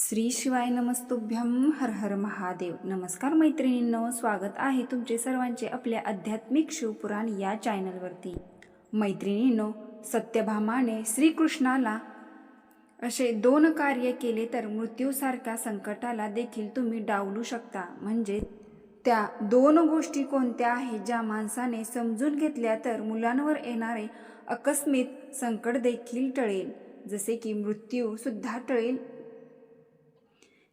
श्री शिवाय नमस्तुभ्यम हर हर महादेव. नमस्कार मैत्रिणींनो स्वागत आहे तुमचे सर्वांचे आपल्या आध्यात्मिक शिवपुराण या चॅनलवरती. मैत्रिणींनो सत्यभामाने श्रीकृष्णाला असे दोन कार्य केले तर मृत्यूसारख्या संकटाला देखील तुम्ही डावलू शकता. म्हणजे त्या दोन गोष्टी कोणत्या आहेत ज्या माणसाने समजून घेतल्या तर मुलांवर येणारे आकस्मिक संकट देखील टळेल. जसे की मृत्यूसुद्धा टळेल.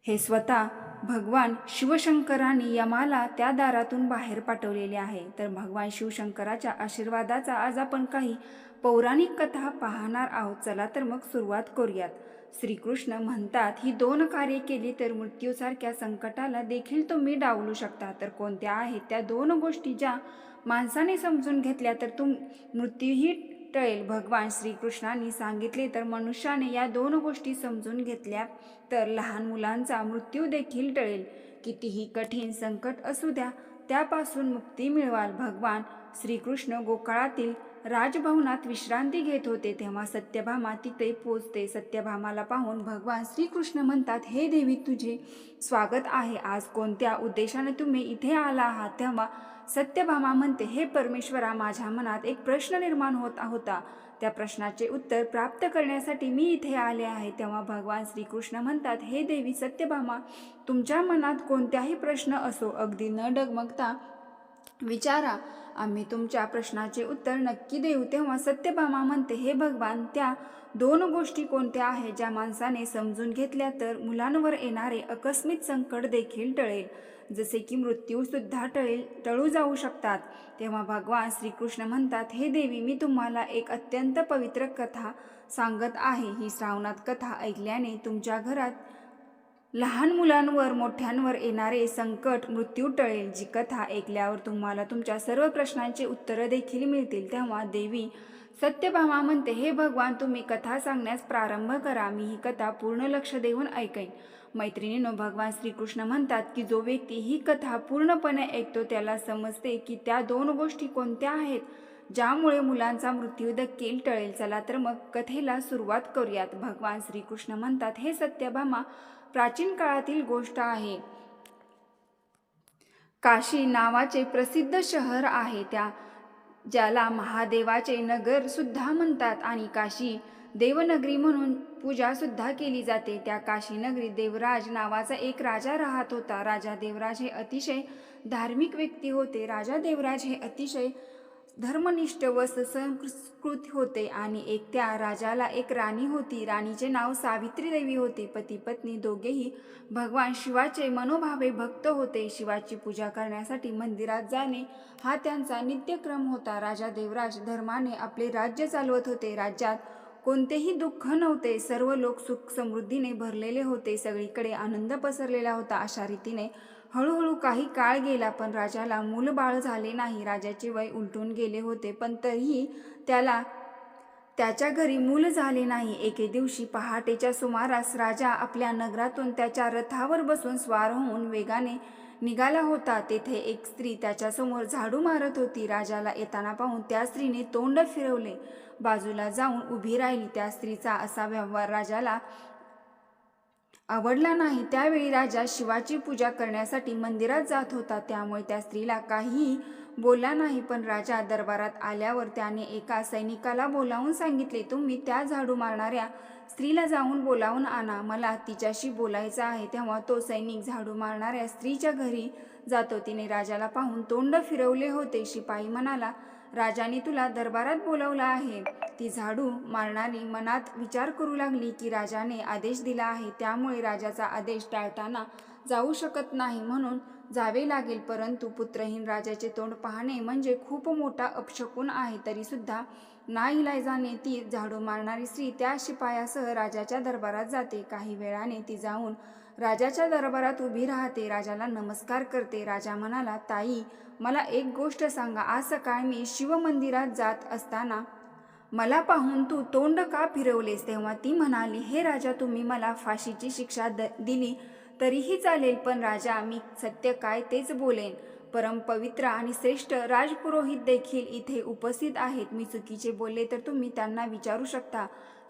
हे स्वतः भगवान शिवशंकरांनी यमाला त्या दारातून बाहेर पाठवलेले आहे. तर भगवान शिवशंकराच्या आशीर्वादाचा आज आपण काही पौराणिक कथा पाहणार आहोत. चला तर मग सुरुवात करूयात. श्रीकृष्ण म्हणतात ही दोन कार्य केली तर मृत्यूसारख्या संकटाला देखील तुम्ही डावलू शकता. तर कोणत्या आहेत त्या दोन गोष्टी ज्या माणसाने समजून घेतल्या? तर तुम मृत्यूही टळेल भगवान श्रीकृष्णांनी सांगितले तर मनुष्याने या दोन गोष्टी समजून घेतल्या तर लहान मुलांचा मृत्यू देखील टळेल. कितीही कठीण संकट असू द्या त्यापासून मुक्ती मिळवाल. भगवान श्रीकृष्ण गोकाळातील राजभवनात विश्रांती घेत होते. तेव्हा सत्यभामा तिथे पोचते. सत्यभामाला पाहून भगवान श्रीकृष्ण म्हणतात हे देवी तुझे स्वागत आहे. आज कोणत्या उद्देशाने तुम्ही इथे आला आहात? तेव्हा सत्यभामा म्हणते हे परमेश्वरा माझ्या मनात एक प्रश्न निर्माण होत होता. त्या प्रश्नाचे उत्तर प्राप्त करण्यासाठी मी इथे आले आहे. तेव्हा भगवान श्रीकृष्ण म्हणतात हे देवी सत्यभामा तुमच्या मनात कोणत्याही प्रश्न असो अगदी न डगमगता विचारा. आम्ही तुमच्या प्रश्नाचे उत्तर नक्की देऊ. तेव्हा सत्यभामा म्हणते हे भगवान त्या दोन गोष्टी कोणत्या आहेत ज्या माणसाने समजून घेतल्या तर मुलांवर येणारे अकस्मित संकट देखील टळेल. जसे की मृत्यूसुद्धा टळेल टळू जाऊ शकतात. तेव्हा भगवान श्रीकृष्ण म्हणतात हे देवी मी तुम्हाला एक अत्यंत पवित्र कथा सांगत आहे. ही श्रावणात कथा ऐकल्याने तुमच्या घरात लहान मुलांवर मोठ्यांवर येणारे संकट मृत्यू टळेल. जी कथा ऐकल्यावर तुम्हाला तुमच्या सर्व प्रश्नांची उत्तरं देखील मिळतील. तेव्हा देवी सत्यभामा म्हणते हे भगवान तुम्ही कथा सांगण्यास प्रारंभ करा. मी ही कथा पूर्ण लक्ष देऊन ऐकेन. मैत्रिणीनो भगवान श्रीकृष्ण म्हणतात की जो व्यक्ती ही कथा पूर्णपणे ऐकतो त्याला समजते की त्या दोन गोष्टी कोणत्या आहेत ज्यामुळे मुलांचा मृत्यू देखील टळेल. चला तर मग कथेला सुरुवात करूयात. भगवान श्रीकृष्ण म्हणतात हे सत्यभामा प्राचीन काळातील गोष्ट आहे. काशी नावाचे प्रसिद्ध शहर आहे त्या ज्याला महादेवाचे नगर सुद्धा म्हणतात. आणि काशी देवनगरी म्हणून पूजा सुद्धा केली जाते. त्या काशीनगरी देवराज नावाचा एक राजा राहत होता. राजा देवराज हे अतिशय धार्मिक व्यक्ती होते. राजा देवराज हे अतिशय धर्मनिष्ठ व संस्कृत होते आणि एक त्या राजाला एक राणी होती. राणीचे नाव सावित्री देवी होते. पती पत्नी दोघेही भगवान शिवाचे मनोभावे भक्त होते. शिवाची पूजा करण्यासाठी मंदिरात जाणे हा त्यांचा नित्यक्रम होता. राजा देवराज धर्माने आपले राज्य चालवत होते. राज्यात कोणतेही दुःख नव्हते. सर्व लोक सुख समृद्धीने भरलेले होते. सगळीकडे आनंद पसरलेला होता अशा रीतीने हळूहळू काही काळ गेला पण राजाला मूलबाळ झाले नाही. राजाचे वय उलटून गेले होते पण तरीही त्याला त्याच्या घरी मूल झाले नाही. एके दिवशी पहाटेच्या सुमारास राजा आपल्या नगरातून त्याच्या रथावर बसून स्वार होऊन वेगाने निघाला होता तेथे एक स्त्री त्याच्यासमोर झाडू मारत होती. राजाला येताना पाहून त्या स्त्रीने तोंड फिरवले. बाजूला जाऊन उभी राहिली. त्या स्त्रीचा असा व्यवहार राजाला आवडला नाही. त्यावेळी राजा शिवाची पूजा करण्यासाठी मंदिरात जात होता. त्यामुळे त्या स्त्रीला काहीही बोलला नाही. पण राजा दरबारात आल्यावर त्याने एका सैनिकाला बोलावून सांगितले तुम्ही त्या झाडू मारणाऱ्या स्त्रीला जाऊन बोलावून आणा मला तिच्याशी बोलायचं आहे तेव्हा तो सैनिक झाडू मारणाऱ्या स्त्रीच्या घरी जातो. तिने राजाला पाहून तोंड फिरवले होते. शिपाई म्हणाला राजाने तुला दरबारात बोलावला आहे. ती झाडू मारणारी मनात विचार करू लागली की राजाने आदेश दिला आहे. त्यामुळे राजाचा आदेश टाळताना जाऊ शकत नाही म्हणून जावे लागेल. परंतु पुत्रहीन राजाचे तोंड पाहणे म्हणजे खूप मोठा अपशकून आहे. तरीसुद्धा नाईलाजाने ती झाडू मारणारी स्त्री त्या शिपायासह राजाच्या दरबारात जाते. काही वेळाने ती जाऊन राजाच्या दरबारात उभी राहते. राजाला नमस्कार करते. राजा म्हणाला ताई मला एक गोष्ट सांगा. आज सकाळी मी शिवमंदिरात जात असताना मला पाहून तू तोंड का फिरवलेस? तेव्हा ती म्हणाली हे राजा तुम्ही मला फाशीची शिक्षा द दिली तरीही चालेल पण राजा मी सत्य काय तेच बोलेन. परम पवित्र आणि श्रेष्ठ राजपुरोहित देखील इथे उपस्थित आहेत. मी चुकीचे बोलले तर तुम्ही त्यांना विचारू शकता.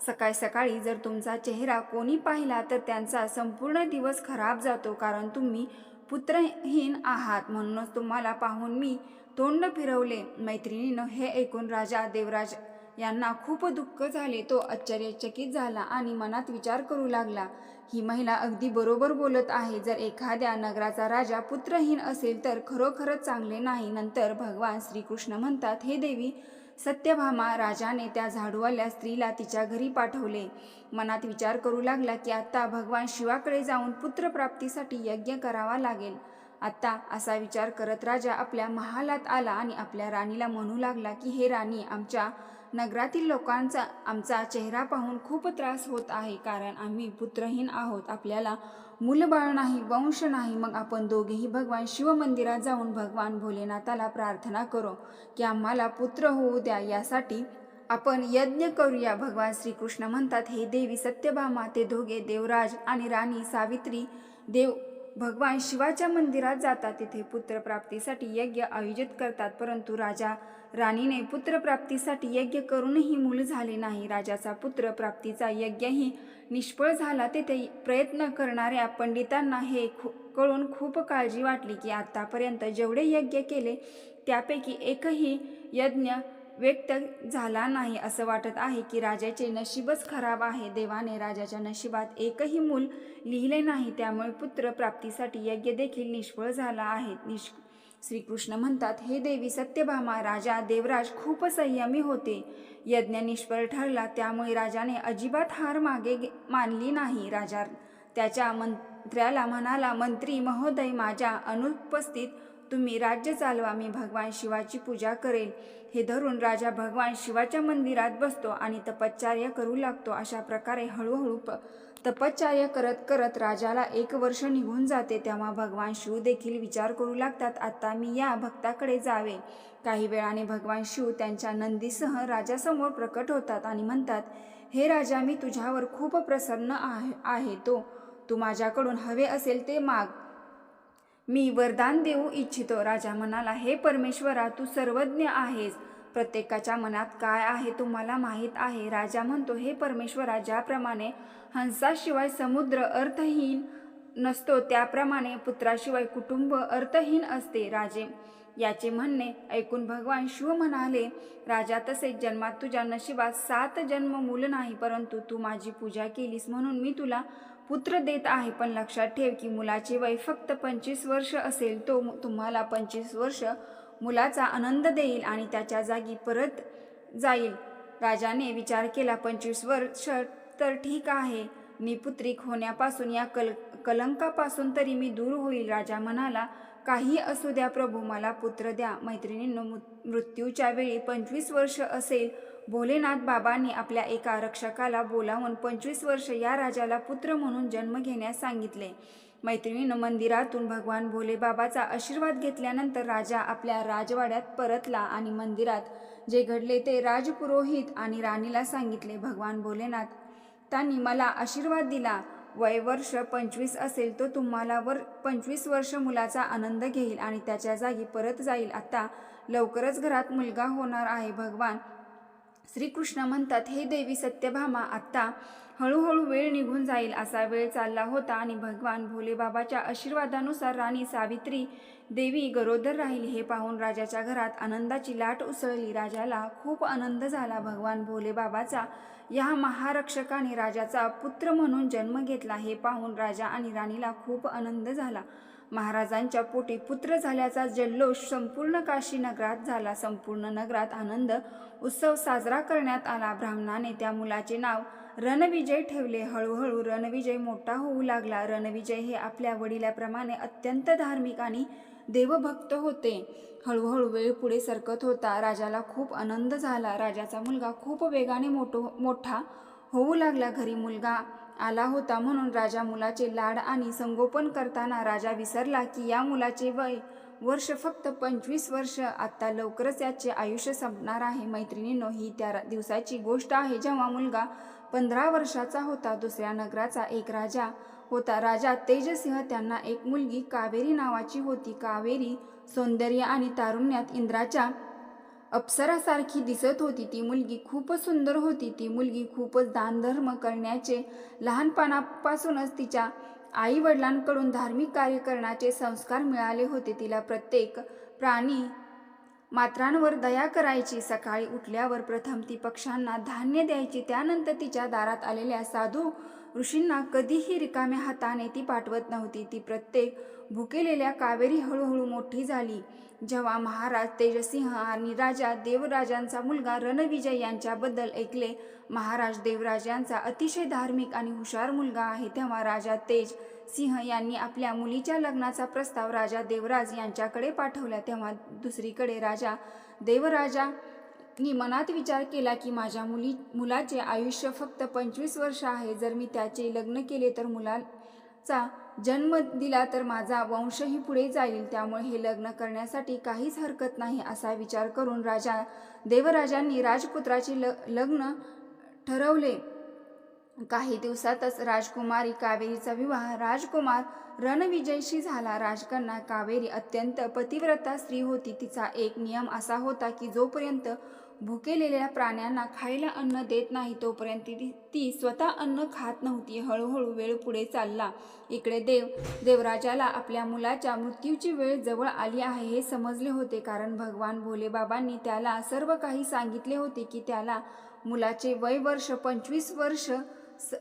सकाळ सकाळी जर तुमचा चेहरा कोणी पाहिला तर त्यांचा संपूर्ण दिवस खराब जातो कारण तुम्ही पुत्रहीन आहात. म्हणूनच तुम्हाला पाहून मी तोंड फिरवले. मैत्रिणीनं हे ऐकून राजा देवराज यांना खूप दुःख झाले. तो आश्चर्यचकित झाला आणि मनात विचार करू लागला. ही महिला अगदी बरोबर बोलत आहे. जर एखाद्या नगराचा राजा पुत्रहीन असेल तर खरोखरच चांगले नाही. नंतर भगवान श्रीकृष्ण म्हणतात हे देवी सत्यभामा राजाने त्या झाडूवाल्या स्त्रीला तिच्या घरी पाठवले. मनात विचार करू लागला की आत्ता भगवान शिवाकडे जाऊन पुत्रप्राप्तीसाठी यज्ञ करावा लागेल. आत्ता असा विचार करत राजा आपल्या महालात आला आणि आपल्या राणीला म्हणू लागला की हे राणी आमच्या नगरातील लोकांचा आमचा चेहरा पाहून खूप त्रास होत आहे कारण आम्ही पुत्रहीन आहोत. आपल्याला मूलबाळ नाही वंश नाही मग आपण दोघेही भगवान शिव मंदिरात जाऊन भगवान भोलेनाथाला प्रार्थना करो की आम्हाला पुत्र होऊ द्या. यासाठी आपण यज्ञ करूया. भगवान श्रीकृष्ण म्हणतात हे देवी सत्यभामा ते दोघे देवराज आणि राणी सावित्री देव भगवान शिवाच्या मंदिरात जातात. तिथे पुत्रप्राप्तीसाठी यज्ञ आयोजित करतात परंतु राजा राणीने पुत्रप्राप्तीसाठी यज्ञ करूनही मूल झाले नाही. राजाचा पुत्रप्राप्तीचा यज्ञही निष्फळ झाला. तेथे प्रयत्न करणाऱ्या पंडितांना हे खू कळून खूप काळजी वाटली की आत्तापर्यंत जेवढे यज्ञ केले त्यापैकी एकही यज्ञ व्यक्त झाला नाही. असं वाटत आहे की राजाचे नशीबच खराब आहे. देवाने राजाच्या नशिबात एकही मूल लिहिले नाही. त्यामुळे पुत्र प्राप्तीसाठी यज्ञ देखील निष्फळ झाला आहे. निष् श्रीकृष्ण म्हणतात हे देवी सत्यभामा राजा देवराज खूप संयमी होते. यज्ञ निष्फळ ठरला त्यामुळे राजाने अजिबात हार मागे मानली नाही. राजा त्याच्या मंत्र्याला म्हणाला मंत्री महोदय माझ्या अनुपस्थित तुम्ही राज्य चालवा मी भगवान शिवाची पूजा करेल. हे धरून राजा भगवान शिवाच्या मंदिरात बसतो आणि तपश्चर्या करू लागतो. अशा प्रकारे हळूहळू प तपश्चर्या करत करत राजाला एक वर्ष निघून जाते तेव्हा भगवान शिव देखील विचार करू लागतात आता मी या भक्ताकडे जावे. काही वेळाने भगवान शिव त्यांच्या नंदीसह राजासमोर प्रकट होतात आणि म्हणतात हे राजा मी तुझ्यावर खूप प्रसन्न आहे आहे तो. तू माझ्याकडून हवे असेल ते माग. मी वरदान देऊ इच्छितो. राजा म्हणाला हे परमेश्वरा तू सर्वज्ञ आहेस. प्रत्येकाच्या मनात काय आहे तुम्हाला माहीत आहे. राजा म्हणतो हे परमेश्वरा ज्याप्रमाणे हंसाशिवाय समुद्र अर्थहीन नसतो त्याप्रमाणे पुत्राशिवाय कुटुंब अर्थहीन असते. राजे याचे म्हणणे ऐकून भगवान शिव म्हणाले राजा तसेच जन्मात तुझ्या नशिबात सात जन्म मूल नाही परंतु तू माझी पूजा केलीस म्हणून मी तुला पुत्र देत आहे. पण लक्षात ठेव की मुलाचे वय फक्त पंचवीस वर्ष असेल तो तुम्हाला पंचवीस वर्ष मुलाचा आनंद देईल आणि त्याच्या जागी परत जाईल. राजाने विचार केला पंचवीस वर्ष तर ठीक आहे. मी पुत्रिक होण्यापासून या कल कलंकापासून तरी मी दूर होईल. राजा म्हणाला काही असू द्या प्रभू मला पुत्र द्या. मैत्रिणींनो मृ- मृत्यूच्या वेळी पंचवीस वर्ष असेल. भोलेनाथ बाबांनी आपल्या एका रक्षकाला बोलावून पंचवीस वर्ष या राजाला पुत्र म्हणून जन्म घेण्यास सांगितले. मैत्रिणीनं मंदिरातून भगवान भोले बाबाचा आशीर्वाद घेतल्यानंतर राजा आपल्या राजवाड्यात परतला आणि मंदिरात जे घडले ते राजपुरोहित आणि राणीला सांगितले भगवान भोलेनाथ त्यांनी मला आशीर्वाद दिला. वय वर्ष पंचवीस असेल तो तुम्हाला वर पंचवीस वर्ष मुलाचा आनंद घेईल आणि त्याच्या जागी परत जाईल. आता लवकरच घरात मुलगा होणार आहे. भगवान श्रीकृष्ण म्हणतात हे देवी सत्यभामा आत्ता हळूहळू वेळ निघून जाईल असा वेळ चालला होता आणि भगवान भोलेबाबाच्या आशीर्वादानुसार राणी सावित्री देवी गरोदर राहिली हे पाहून राजाच्या घरात आनंदाची लाट उसळली. राजाला खूप आनंद झाला. भगवान भोलेबाबाचा या महारक्षकाने राजाचा पुत्र म्हणून जन्म घेतला हे पाहून राजा आणि राणीला खूप आनंद झाला. महाराजांच्या पोटी पुत्र झाल्याचा जल्लोष संपूर्ण काशी नगरात झाला. संपूर्ण नगरात आनंद उत्सव साजरा करण्यात आला. ब्राह्मणाने त्या मुलाचे नाव रणविजय ठेवले. हळूहळू रणविजय मोठा होऊ लागला. रणविजय हे आपल्या वडिलाप्रमाणे अत्यंत धार्मिक आणि देवभक्त होते. हळूहळू वेळ पुढे सरकत होता. राजाला खूप आनंद झाला. राजाचा मुलगा खूप वेगाने मोठो मोठा होऊ लागला. घरी मुलगा आला होता म्हणून राजा मुलाचे लाड आणि संगोपन करताना राजा विसरला की या मुलाचे वय वर्ष फक्त पंचवीस वर्ष. आत्ता लवकरच याचे आयुष्य संपणार आहे. मैत्रिणींनो ही त्या दिवसाची गोष्ट आहे जेव्हा मुलगा पंधरा वर्षाचा होता. दुसऱ्या नगराचा एक राजा होता. राजा तेजसिंह त्यांना एक मुलगी कावेरी नावाची होती. कावेरी सौंदर्य आणि तारुण्यात इंद्राच्या अप्सरासारखी दिसत होती ती मुलगी. खूपच सुंदर होती ती मुलगी. खूपच दानधर्म करण्याचे लहानपणापासूनच तिच्या आई वडिलांकडून धार्मिक कार्य करण्याचे संस्कार मिळाले होते. तिला प्रत्येक प्राणी मात्रांवर दया करायची. सकाळी उठल्यावर प्रथम ती पक्ष्यांना धान्य द्यायची. त्यानंतर तिच्या दारात आलेल्या साधू ऋषींना कधीही रिकाम्या हाताने ती पाठवत नव्हती. ती प्रत्येक भुकेलेल्या कावेरी हळूहळू मोठी झाली. जेव्हा महाराज तेजसिंह आणि राजा देवराजांचा मुलगा रणविजय यांच्याबद्दल ऐकले महाराज देवराज यांचा अतिशय धार्मिक आणि हुशार मुलगा आहे तेव्हा राजा तेज सिंह यांनी आपल्या मुलीच्या लग्नाचा प्रस्ताव राजा देवराज यांच्याकडे पाठवला. तेव्हा दुसरीकडे राजा देवराजांनी मनात विचार केला की माझ्या मुली मुलाचे आयुष्य फक्त पंचवीस वर्ष आहे. जर मी त्याचे लग्न केले तर मुलाचा जन्म दिला तर माझा वंशही पुढे जाईल त्यामुळे हे लग्न करण्यासाठी काहीच हरकत नाही असा विचार करून राजा देवराजांनी राजपुत्राचे ल लग्न ठरवले. काही दिवसातच राजकुमारी कावेरीचा विवाह राजकुमार रणविजयशी झाला. राजकन्या कावेरी अत्यंत पतिव्रता स्त्री होती. तिचा एक नियम असा होता की जोपर्यंत भुकेलेल्या प्राण्यांना खायला अन्न देत नाही तोपर्यंत ती ती स्वतः अन्न खात नव्हती. हळूहळू वेळ पुढे चालला. इकडे देव देवराजाला आपल्या मुलाच्या मृत्यूची वेळ जवळ आली आहे हे समजले होते कारण भगवान भोलेबाबांनी त्याला सर्व काही सांगितले होते की त्याला मुलाचे वय वर्ष पंचवीस वर्ष स-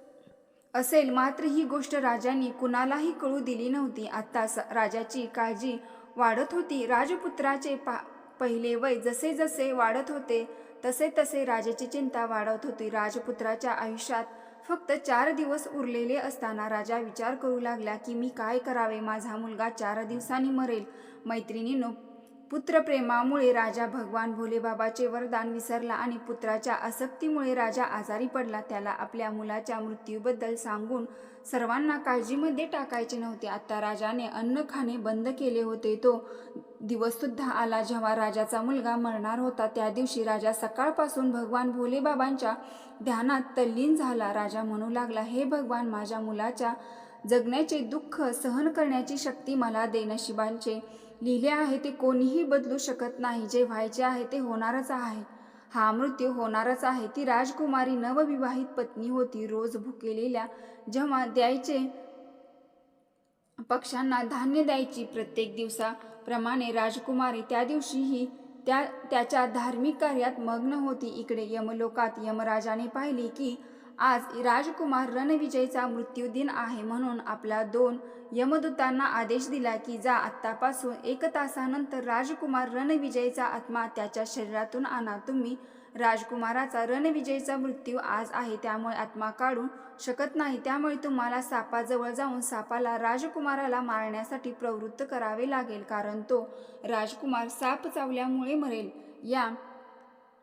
असेल. मात्र ही गोष्ट राजांनी कुणालाही कळू दिली नव्हती. आत्ता स- राजाची काळजी वाढत होती. राजपुत्राचे पा पहिले वय जसे जसे वाढत होते तसे तसे राजाची चिंता वाढत होती. राजपुत्राच्या आयुष्यात फक्त चार दिवस उरलेले असताना राजा विचार करू लागला की मी काय करावे? माझा मुलगा चार दिवसांनी मरेल. मैत्रिणीनो पुत्रप्रेमामुळे राजा भगवान भोलेबाबाचे वरदान विसरला आणि पुत्राच्या आसक्तीमुळे राजा आजारी पडला. त्याला आपल्या मुलाच्या मृत्यूबद्दल सांगून सर्वांना काळजीमध्ये टाकायचे नव्हते. आता राजाने अन्न खाणे बंद केले होते. तो दिवससुद्धा आला जेव्हा राजाचा मुलगा मरणार होता. त्या दिवशी राजा सकाळपासून भगवान भोलेबाबांच्या ध्यानात तल्लीन झाला. राजा म्हणू लागला हे भगवान माझ्या मुलाच्या जगण्याचे दुःख सहन करण्याची शक्ती मला दे. नशिबांचे लिहिले आहे ते कोणीही बदलू शकत नाही. जे व्हायचे आहे ते होणारच आहे. हा मृत्यू होणारच आहे. ती राजकुमारी नवविवाहित पत्नी होती. रोज भुकेलेल्या जेव्हा द्यायचे पक्षांना धान्य द्यायची प्रत्येक दिवसाप्रमाणे राजकुमारी त्या दिवशीही त्या त्याच्या धार्मिक कार्यात मग्न होती. इकडे यमलोकात यमराजाने पाहिले की आज राजकुमार रणविजयचा मृत्यूदिन आहे म्हणून आपला दोन यमदूतांना आदेश दिला की जा आत्तापासून एक तासानंतर राजकुमार रणविजयचा आत्मा त्याच्या शरीरातून आणा. तुम्ही राजकुमाराचा रणविजयचा मृत्यू आज आहे त्यामुळे आत्मा काढू शकत नाही. त्यामुळे तुम्हाला सापाजवळ जाऊन सापाला राजकुमाराला मारण्यासाठी प्रवृत्त करावे लागेल कारण तो राजकुमार साप चावल्यामुळे मरेल. या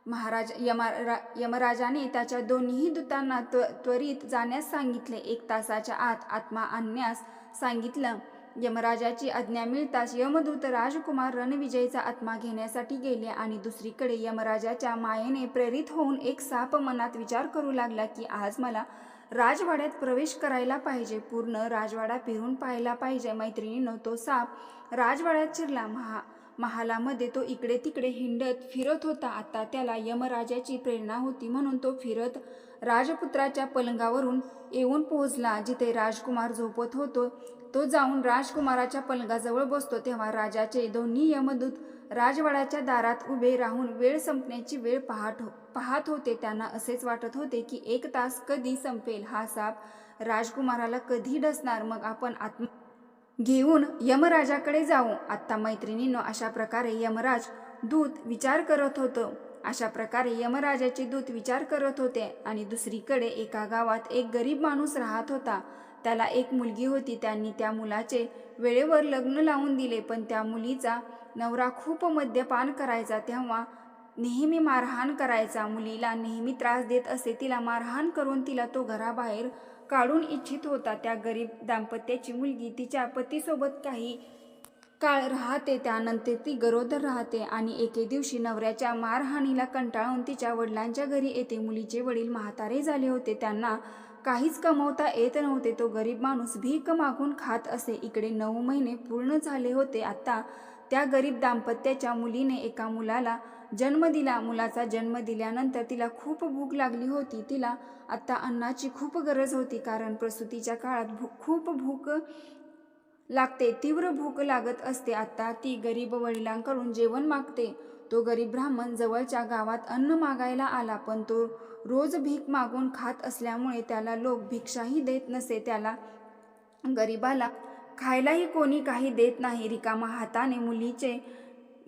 महाराज यमा रा यमराजाने त्याच्या दोन्ही दूतांना त्व त्वरित जाण्यास सांगितले. एक तासाच्या आत आत्मा आणण्यास सांगितलं. यमराजाची आज्ञा मिळताच यमदूत राजकुमार रणविजयचा आत्मा घेण्यासाठी गेले आणि दुसरीकडे यमराजाच्या मायेने प्रेरित होऊन एक साप मनात विचार करू लागला की आज मला राजवाड्यात प्रवेश करायला पाहिजे. पूर्ण राजवाडा फिरून पाहायला पाहिजे. मैत्रिणीनं तो साप राजवाड्यात शिरला. महा महालामध्ये तो इकडे तिकडे हिंडत फिरत होता. आता त्याला यमराजाची प्रेरणा होती म्हणून तो फिरत राजपुत्राच्या पलंगावरून येऊन पोहोचला. जिथे राजकुमार झोपत होतो तो जाऊन राजकुमाराच्या पलंगाजवळ बसतो. तेव्हा राजाचे दोन्ही यमदूत राजवाड्याच्या दारात उभे राहून वेळ संपण्याची वेळ पाहत हो पाहत होते. त्यांना असेच वाटत होते की एक तास कधी संपेल हा साप? राजकुमाराला कधी डसणार? मग आपण आत्म घेऊन यमराजाकडे जाऊ. आत्ता मैत्रिणीनं अशा प्रकारे यमराज दूत विचार करत होतं. अशा प्रकारे यमराजाचे दूत विचार करत होते आणि दुसरीकडे एका गावात एक गरीब माणूस राहत होता. त्याला एक मुलगी होती. त्यांनी त्या मुलाचे वेळेवर लग्न लावून दिले. पण त्या मुलीचा नवरा खूप मद्यपान करायचा. तेव्हा नेहमी मारहाण करायचा. मुलीला नेहमी त्रास देत असे तिला मारहाण करून तिला तो घराबाहेर काढून इच्छित होता. त्या गरीब दाम्पत्याची मुलगी तिच्या पतीसोबत काही काळ राहते. त्यानंतर ती गरोदर राहते आणि एके दिवशी नवऱ्याच्या मारहाणीला कंटाळून तिच्या वडिलांच्या घरी येते. मुलीचे वडील म्हातारे झाले होते. त्यांना काहीच कमवता येत नव्हते. तो गरीब माणूस भीक मागून खात असे. इकडे नऊ महिने पूर्ण झाले होते. आता त्या गरीब दाम्पत्याच्या मुलीने एका मुलाला जन्म दिला मुलाचा जन्म दिल्यानंतर तिला खूप भूक लागली होती. तिला आत्ता अन्नाची खूप गरज होती कारण प्रसूतीच्या काळात भू खूप भूक लागते तीव्र भूक लागत असते. आत्ता ती गरीब वडिलांकडून जेवण मागते. तो गरीब ब्राह्मण जवळच्या गावात अन्न मागायला आला पण तो रोज भीक मागून खात असल्यामुळे त्याला लोक भिक्षाही देत नसे. त्याला गरिबाला खायलाही कोणी काही देत नाही. रिकामा हाताने मुलीचे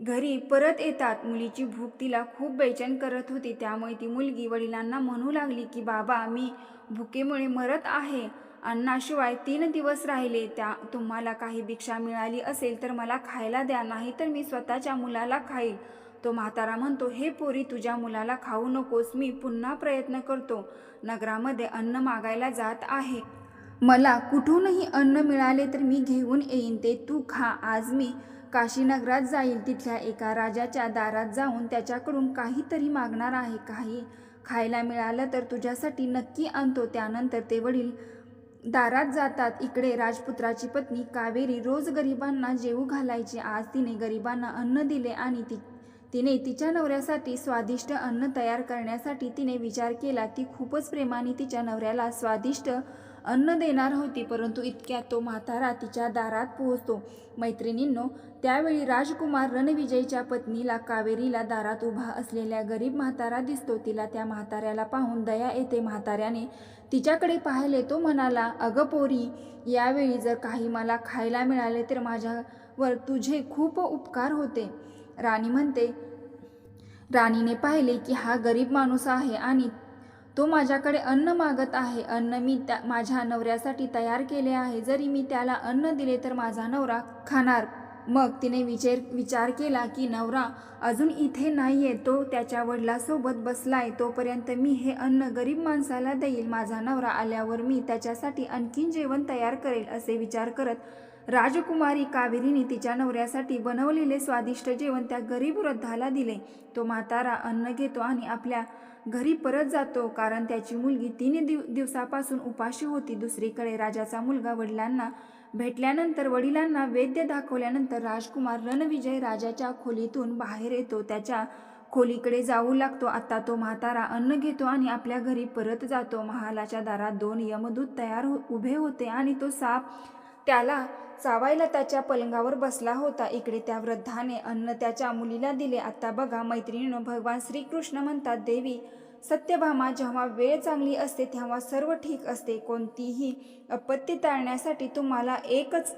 घरी परत येतात. मुलीची भूक तिला खूप बेचैन करत होती. त्यामुळे ती मुलगी वडिलांना म्हणू लागली की बाबा मी भुकेमुळे मरत आहे. अन्नाशिवाय तीन दिवस राहिले. त्या तुम्हाला काही भिक्षा मिळाली असेल तर मला खायला द्या. नाही तर मी स्वतःच्या मुलाला खाईल. तो म्हातारा म्हणतो हे पोरी तुझ्या मुलाला खाऊ नकोस. मी पुन्हा प्रयत्न करतो. नगरामध्ये अन्न मागायला जात आहे. मला कुठूनही अन्न मिळाले तर मी घेऊन येईन. ते तू खा. आज मी काशीनगरात जाईल. तिथल्या एका राजाच्या दारात जाऊन त्याच्याकडून काहीतरी मागणार आहे. काही खायला मिळालं तर तुझ्यासाठी नक्की आणतो. त्यानंतर ते वडील दारात जातात. इकडे राजपुत्राची पत्नी कावेरी रोज गरिबांना जेवू घालायची. आज तिने गरिबांना अन्न दिले आणि ती तिने तिच्या नवऱ्यासाठी स्वादिष्ट अन्न तयार करण्यासाठी तिने विचार केला ती खूपच प्रेमाने तिच्या नवऱ्याला स्वादिष्ट अन्न देणार होती परंतु इतक्या तो म्हातारा तिच्या दारात पोहोचतो. मैत्रिणींनो त्यावेळी राजकुमार रणविजयच्या पत्नीला कावेरीला दारात उभा असलेल्या गरीब म्हातारा दिसतो. तिला त्या म्हाताऱ्याला पाहून दया येते. म्हाताऱ्याने तिच्याकडे पाहिले तो म्हणाला अगं पोरी यावेळी जर काही मला खायला मिळाले तर माझ्यावर तुझे खूप उपकार होते. राणी म्हणते राणीने पाहिले की हा गरीब माणूस आहे आणि तो माझ्याकडे अन्न मागत आहे. अन्न मी त्या माझ्या नवऱ्यासाठी तयार केले आहे. जरी मी त्याला अन्न दिले तर माझा नवरा खाणार. मग तिने विचार विचार केला की नवरा अजून इथे नाही आहे तो त्याच्या वडिलासोबत बसलाय. तोपर्यंत मी हे अन्न गरीब माणसाला देईल. माझा नवरा आल्यावर मी त्याच्यासाठी आणखीन जेवण तयार करेल असे विचार करत राजकुमारी कावेरीने तिच्या नवऱ्यासाठी बनवलेले स्वादिष्ट जेवण त्या गरीब वृद्धाला दिले. तो म्हातारा अन्न घेतो आणि आपल्या घरी परत जातो कारण त्याची मुलगी तीन दिव दिवसापासून उपाशी होती. दुसरीकडे राजाचा मुलगा वडिलांना भेटल्यानंतर वडिलांना वैद्य दाखवल्यानंतर राजकुमार रणविजय राजाच्या खोलीतून बाहेर येतो. त्याच्या खोलीकडे जाऊ लागतो. आता तो म्हातारा अन्न घेतो आणि आपल्या घरी परत जातो. महालाच्या दारात दोन यमदूत तयार हो उभे होते आणि तो साप त्याला चावायला त्याच्या पलंगावर बसला होता. इकडे त्या वृद्धाने अन्न त्याच्या मुलीला दिले. आता बघा मैत्रिणीनं भगवान श्रीकृष्ण म्हणतात देवी सत्यभामा जेव्हा वेळ चांगली असते तेव्हा सर्व ठीक असते. कोणतीही आपत्ती टाळण्यासाठी तुम्हाला एकच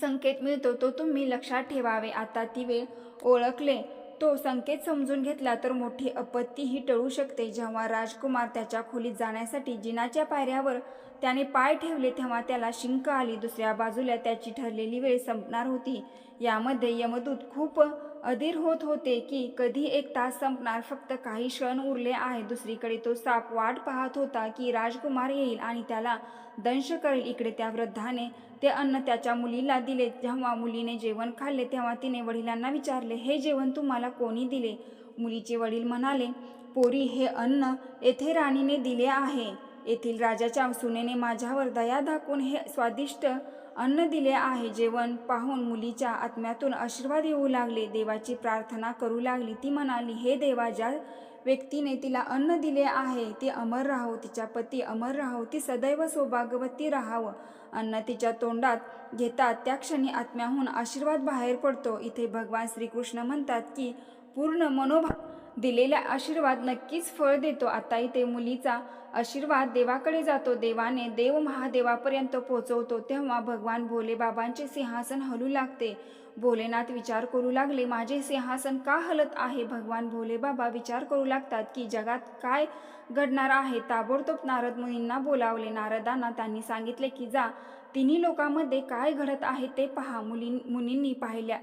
संकेत मिळतो तो तुम्ही लक्षात ठेवावे. आता ती वेळ ओळखले तो संकेत समजून घेतला तर मोठी आपत्ती ही टळू शकते. जेव्हा राजकुमार त्याच्या खोलीत जाण्यासाठी जिनाच्या पायऱ्यावर त्याने पाय ठेवले तेव्हा त्याला शिंक आली. दुसऱ्या बाजूला त्याची ठरलेली वेळ संपणार होती. यामध्ये यमदूत खूप अधीर होत होते की कधी एक तास संपणार फक्त काही क्षण उरले आहे दुसरीकडे तो साप वाट पाहत होता की राजकुमार येईल आणि त्याला दंश करेल. इकडे त्या वृद्धाने ते अन्न त्याच्या मुलीला दिले. जेव्हा मुलीने जेवण खाल्ले तेव्हा तिने वडिलांना विचारले हे जेवण तुम्हाला कोणी दिले? मुलीचे वडील म्हणाले पोरी हे अन्न येथे राणीने दिले आहे. येथील राजाच्या सुनेने माझ्यावर दया दाखवून हे स्वादिष्ट अन्न दिले आहे जेवण पाहून मुलीच्या आत्म्यातून आशीर्वाद येऊ लागले. देवाची प्रार्थना करू लागली. ती म्हणाली हे देवा ज्या व्यक्तीने तिला अन्न दिले आहे ती अमर राहो. तिच्या पती अमर राहो. ती सदैव सौभाग्यवती राहावं. अन्न तिच्या तोंडात घेतात. त्या क्षणी आत्म्याहून आशीर्वाद बाहेर पडतो. इथे भगवान श्रीकृष्ण म्हणतात की पूर्ण मनोभा दिलेला आशीर्वाद नक्कीच फळ देतो. आता इथे मुलीचा आशीर्वाद देवाकडे जातो. देवाने देव महादेवापर्यंत पोहोचवतो. तेव्हा भगवान भोले बाबांचे सिंहासन हलू लागते. भोलेनाथ विचार करू लागले माझे सिंहासन का हलत आहे? भगवान भोले बाबा विचार करू लागतात की जगात काय घडणार आहे? ताबडतोब नारद मुनींना बोलावले. नारदांना त्यांनी सांगितले की जा तिन्ही लोकांमध्ये काय घडत आहे ते पहा. मुली मुनींनी पाहिल्या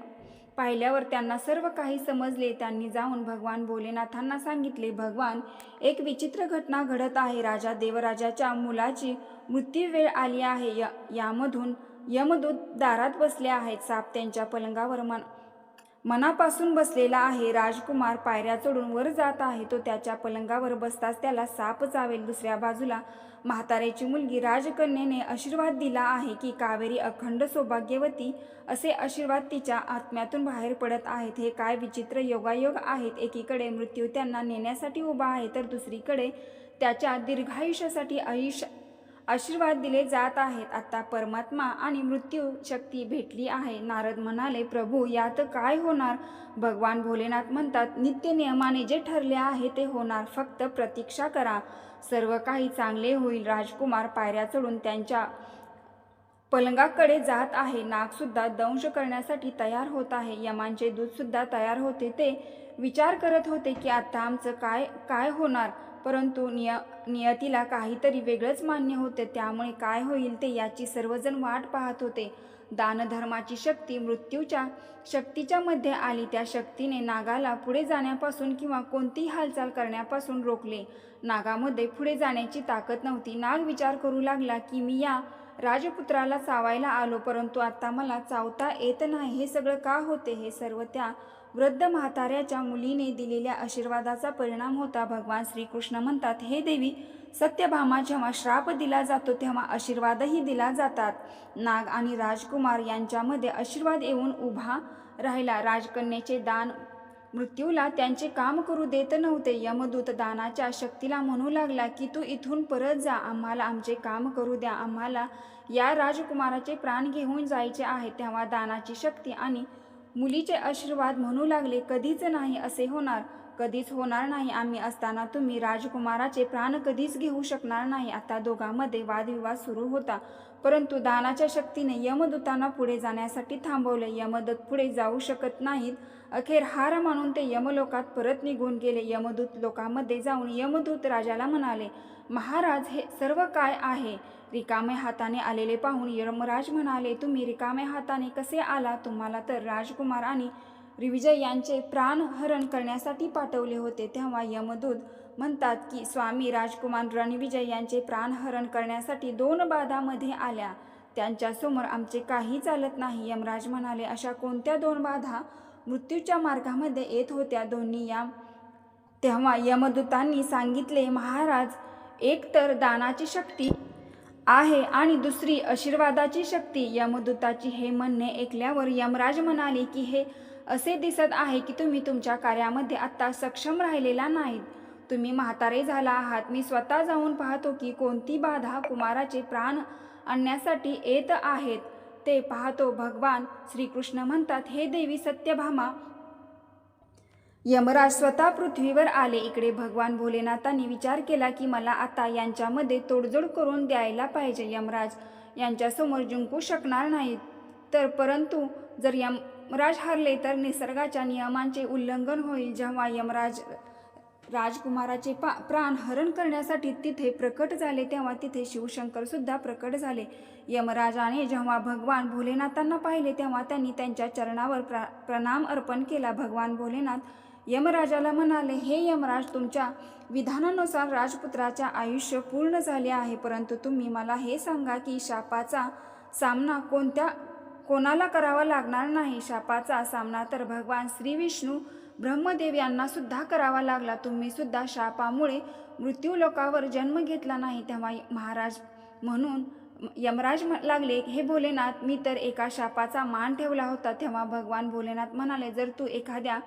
पाहिल्यावर त्यांना सर्व काही समजले. त्यांनी जाऊन भगवान भोलेनाथांना सांगितले भगवान एक विचित्र घटना घडत आहे. राजा देवराजाच्या मुलाची मृत्यू वेळ आली आहे. य यामधून यमदूत दारात बसले आहेत. साप त्यांच्या पलंगावर मन मनापासून बसलेला आहे. राजकुमार पायऱ्या चढून वर जात आहे. तो त्याच्या पलंगावर बसताच त्याला साप चावेल. दुसऱ्या बाजूला म्हाताऱ्याची मुलगी राजकन्येने आशीर्वाद दिला आहे की कावेरी अखंड सौभाग्यवती असे आशीर्वाद तिच्या आत्म्यातून बाहेर पडत आहेत. हे काय विचित्र योगायोग आहेत. एकीकडे मृत्यू त्यांना नेण्यासाठी उभा आहे तर दुसरीकडे त्याच्या दीर्घायुष्यासाठी आयुष्य आशीर्वाद दिले जात आहेत. आता परमात्मा आणि मृत्यू शक्ती भेटली आहे. नारद म्हणाले प्रभू यात काय होणार? भगवान भोलेनाथ म्हणतात नित्य नियमाने जे ठरले आहे ते होणार. फक्त प्रतीक्षा करा. सर्व काही चांगले होईल. राजकुमार पायऱ्या चढून त्यांच्या पलंगाकडे जात आहे. नागसुद्धा दंश करण्यासाठी तयार होत आहे. यमांचे दूधसुद्धा तयार होते. ते विचार करत होते की आता आमचं काय काय होणार? परंतु निय नियतीला काहीतरी वेगळंच मान्य होते. त्यामुळे काय होईल ते याची सर्वजण वाट पाहत होते. दानधर्माची शक्ती मृत्यूच्या शक्तीच्या मध्ये आली. त्या शक्तीने नागाला पुढे जाण्यापासून किंवा कोणतीही हालचाल करण्यापासून रोखले. नागामध्ये पुढे जाण्याची ताकद नव्हती. नाग विचार करू लागला की मी या राजपुत्राला चावायला आलो परंतु आता मला चावता येत नाही. हे सगळं का होते? हे सर्व त्या वृद्ध म्हाताऱ्याच्या मुलीने दिलेल्या आशीर्वादाचा परिणाम होता. भगवान श्रीकृष्ण म्हणतात हे देवी सत्यभामा जेव्हा श्राप दिला जातो तेव्हा आशीर्वादही दिला जातात. नाग आणि राजकुमार यांच्यामध्ये आशीर्वाद येऊन उभा राहिला. राजकन्याचे दान मृत्यूला त्यांचे काम करू देत नव्हते. यमदूत दानाच्या शक्तीला म्हणू लागला की तू इथून परत जा. आम्हाला आमचे काम करू द्या. आम्हाला या राजकुमाराचे प्राण घेऊन जायचे आहे. तेव्हा दानाची शक्ती आणि मुलीचे आशीर्वाद म्हणू लागले कधीच नाही असे होणार. कधीच होणार नाही आम्ही असताना तुम्ही राजकुमाराचे प्राण कधीच घेऊ शकणार नाही. आता दोघांमध्ये वादविवाद सुरू होता. परंतु दानाच्या शक्तीने यमदूतांना पुढे जाण्यासाठी थांबवले. यमदूत पुढे जाऊ शकत नाहीत. अखेर हार मानून ते यमलोकात परत निघून गेले. यमदूत लोकांमध्ये जाऊन यमदूत राजाला म्हणाले महाराज हे सर्व काय आहे? रिकाम्या हाताने आलेले पाहून यमराज म्हणाले तुम्ही रिकाम्या हाताने कसे आला? तुम्हाला तर राजकुमार आणि रिविजय यांचे प्राणहरण करण्यासाठी पाठवले होते. तेव्हा यमदूत म्हणतात की स्वामी राजकुमार रणविजय यांचे प्राणहरण करण्यासाठी दोन बाधामध्ये आल्या. त्यांच्यासमोर आमचे काही चालत नाही. यमराज म्हणाले अशा कोणत्या दोन बाधा? मृत्यूच्या मार्गामध्ये येत होत्या दोन्ही या. तेव्हा यमदूतांनी सांगितले महाराज एक तर दानाची शक्ती आहे आणि दुसरी आशीर्वादाची शक्ती. यमदूताची हे म्हणणे ऐकल्यावर यमराज म्हणाले की हे असे दिसत आहे की तुम्ही तुमच्या कार्यामध्ये आत्ता सक्षम राहिलेला नाहीत. तुम्ही म्हातारे झाला आहात. मी स्वतः जाऊन पाहतो की कोणती बाधा कुमाराचे प्राण आणण्यासाठी येत आहेत. ते पाहतो भगवान श्रीकृष्ण म्हणतात हे देवी सत्यभामा यमराज स्वतः पृथ्वीवर आले. इकडे भगवान भोलेनाथांनी विचार केला की मला आता यांच्यामध्ये तोडजोड करून द्यायला पाहिजे. यमराज यांच्यासमोर जिंकू शकणार नाहीत. तर परंतु जर यमराज हरले तर निसर्गाच्या नियमांचे उल्लंघन होईल. जेव्हा यमराज राजकुमाराचे पा प्राण हरण करण्यासाठी तिथे प्रकट झाले तेव्हा तिथे शिवशंकर सुद्धा प्रकट झाले. यमराजाने जेव्हा भगवान भोलेनाथांना पाहिले तेव्हा त्यांनी त्यांच्या चरणावर प्रा प्रणाम अर्पण केला. भगवान भोलेनाथ यमराजाला म्हणाले हे यमराज तुमच्या विधानानुसार राजपुत्राच्या आयुष्य पूर्ण झाले आहे परंतु तुम्ही मला हे सांगा की शापाचा सामना कोणत्या कोणाला करावा लागणार नाही? शापाचा सामना तर भगवान श्री विष्णू ब्रह्मदेव यांना सुद्धा करावा लागला. तुम्ही सुद्धा शापामुळे मृत्यू लोकावर जन्म घेतला नाही. तेव्हा महाराज म्हणून यमराज लागले हे भोलेनाथ मी तर एका शापाचा मान ठेवला होता. तेव्हा भगवान भोलेनाथ म्हणाले जर तू एखाद्या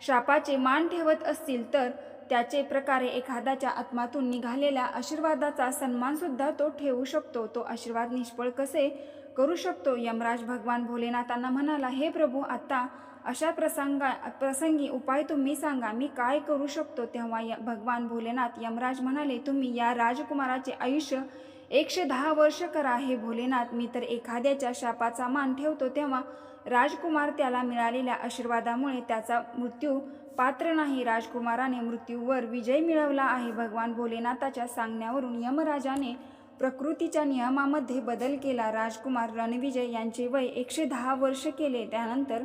शापाचे मान ठेवत असतील तर त्याचे प्रकारे एखाद्याच्या आत्मातून निघालेल्या आशीर्वादाचा सन्मानसुद्धा तो ठेवू शकतो. तो आशीर्वाद निष्फळ कसे करू शकतो? यमराज भगवान भोलेनाथांना म्हणाला हे प्रभू आता अशा प्रसंगा प्रसंगी उपाय तुम्ही सांगा. मी काय करू शकतो? तेव्हा य भगवान भोलेनाथ यमराज म्हणाले तुम्ही या राजकुमाराचे आयुष्य एकशे दहा वर्ष करा. हे भोलेनाथ मी तर एखाद्याच्या शापाचा मान ठेवतो. तेव्हा राजकुमार त्याला मिळालेल्या आशीर्वादामुळे त्याचा मृत्यू पात्र नाही. राजकुमाराने मृत्यूवर विजय मिळवला आहे. भगवान भोलेनाथाच्या सांगण्यावरून यमराजाने प्रकृतीच्या नियमामध्ये बदल केला. राजकुमार रणविजय यांचे वय एकशे दहा वर्ष केले. त्यानंतर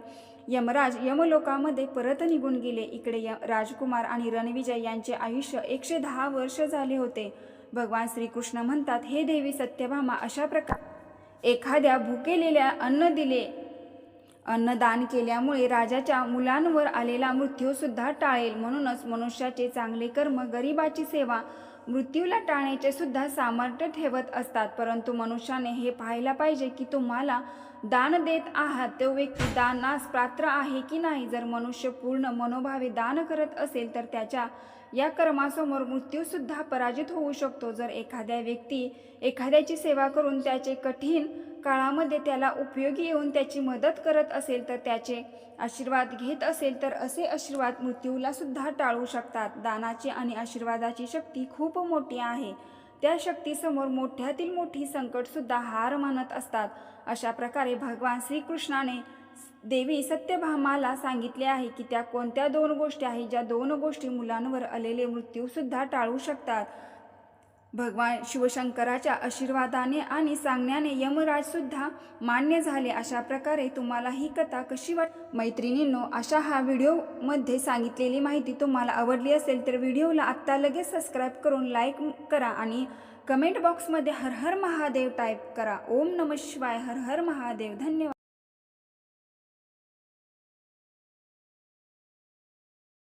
यमराज यमलोकामध्ये परत निघून गेले. इकडे य राजकुमार आणि रणविजय यांचे आयुष्य एकशे दहा वर्ष झाले होते. भगवान श्रीकृष्ण म्हणतात हे देवी सत्यभामा अशा प्रकार एखाद्या भुकेलेल्या अन्न दिले अन्नदान केल्यामुळे राजाच्या मुलांवर आलेला मृत्यूसुद्धा टाळेल. म्हणूनच मनुष्याचे चांगले कर्म गरिबाची सेवा मृत्यूला टाळण्याचे सुद्धा सामर्थ्य ठेवत असतात. परंतु मनुष्याने हे पाहायला पाहिजे की तुम्हाला दान देत आहात. तो व्यक्ती दानास पात्र आहे की नाही? जर मनुष्य पूर्ण मनोभावे दान करत असेल तर त्याच्या या कर्मासमोर मृत्यूसुद्धा पराजित होऊ शकतो. जर एखाद्या व्यक्ती एखाद्याची सेवा करून त्याचे कठीण काळामध्ये त्याला उपयोगी येऊन त्याची मदत करत असेल तर त्याचे आशीर्वाद घेत असेल तर असे आशीर्वाद मृत्यूला सुद्धा टाळू शकतात. दानाची आणि आशीर्वादाची शक्ती खूप मोठी आहे. त्या शक्तीसमोर मोठ्यातील मोठी संकटसुद्धा हार मानत असतात. अशा प्रकारे भगवान श्रीकृष्णाने देवी सत्यभामाला सांगितले आहे की त्या कोणत्या दोन गोष्टी आहेत? ज्या दोन गोष्टी मुलांवर आलेले मृत्यूसुद्धा टाळू शकतात. भगवान शिवशंकराच्या आशीर्वादाने आणि सांगण्याने यमराजसुद्धा मान्य झाले अशा प्रकारे तुम्हाला ही कथा कशी वाट मैत्रिणींनो अशा हा व्हिडिओमध्ये सांगितलेली माहिती तुम्हाला आवडली असेल तर व्हिडिओला आत्ता लगेच सबस्क्राईब करून लाईक करा आणि कमेंट बॉक्समध्ये हर हर महादेव टाईप करा. ओम नम शिवाय. हर हर महादेव. धन्यवाद.